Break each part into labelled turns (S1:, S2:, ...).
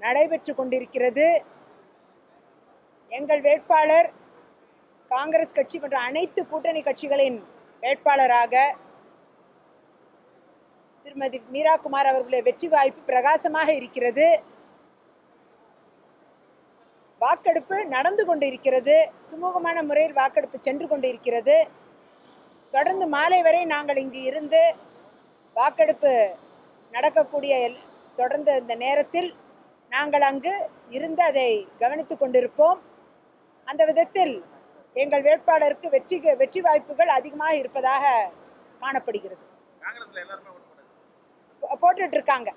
S1: நடைபெற்று கொண்டிருக்கிறது. எங்கள் வேட்பாளர் காங்கிரஸ் கட்சி மற்றும் அனைத்து கூட்டணி கட்சிகளின் வேட்பாளராக திருமதி மீரா குமார் அவர்களுடைய வெற்றி வாய்ப்பு பிரகாசமாக இருக்கிறது. வாக்கெடுப்பு நடந்து கொண்டிருக்கிறது. சுமூகமான முறையில் வாக்கெடுப்பு சென்று கொண்டிருக்கிறது. தொடர்ந்து மாலை வரை நாங்கள் இங்கு இருந்து வாக்கெடுப்பு நடக்கக்கூடிய எல்- தொடர்ந்த இந்த நேரத்தில் நாங்கள் அங்கு இருந்து அதை கவனித்துக் கொண்டிருப்போம். அந்த விதத்தில் எங்கள் வேட்பாளருக்கு வெற்றி வெற்றி வாய்ப்புகள் அதிகமாக இருப்பதாக காணப்படுகிறது. போட்டுட்டு இருக்காங்க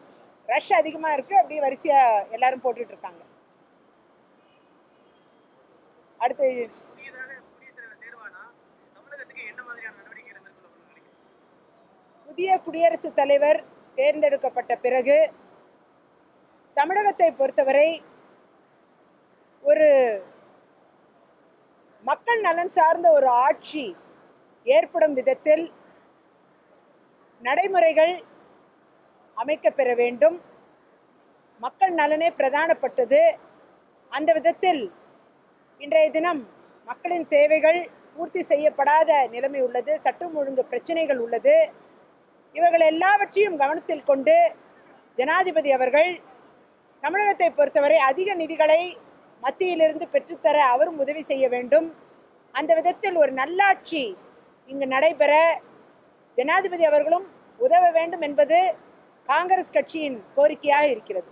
S1: ரஷ் அதிகமாக இருக்கு. அப்படியே வரிசையா எல்லாரும் போட்டுட்டு இருக்காங்க அடுத்து புதிய குடியரசுத் தலைவர் தேர்ந்தெடுக்கப்பட்ட பிறகு தமிழகத்தை பொறுத்தவரை ஒரு மக்கள் நலன் சார்ந்த ஒரு ஆட்சி ஏற்படும் விதத்தில் நடைமுறைகள் அமைக்கப்பெற வேண்டும். மக்கள் நலனே பிரதானப்பட்டது. அந்த விதத்தில் இன்றைய தினம் மக்களின் தேவைகள் பூர்த்தி செய்யப்படாத நிலைமை உள்ளது. சட்டம் ஒழுங்கு பிரச்சனைகள் உள்ளது. இவர்கள் எல்லாவற்றையும் கவனத்தில் கொண்டு ஜனாதிபதி அவர்கள் தமிழகத்தை பொறுத்தவரை அதிக நிதிகளை மத்தியிலிருந்து பெற்றுத்தர அவரும் உதவி செய்ய வேண்டும். அந்த விதத்தில் ஒரு நல்லாட்சி இங்கு நடைபெற ஜனாதிபதி அவர்களும் உதவ வேண்டும் என்பது காங்கிரஸ் கட்சியின் கோரிக்கையாக இருக்கிறது.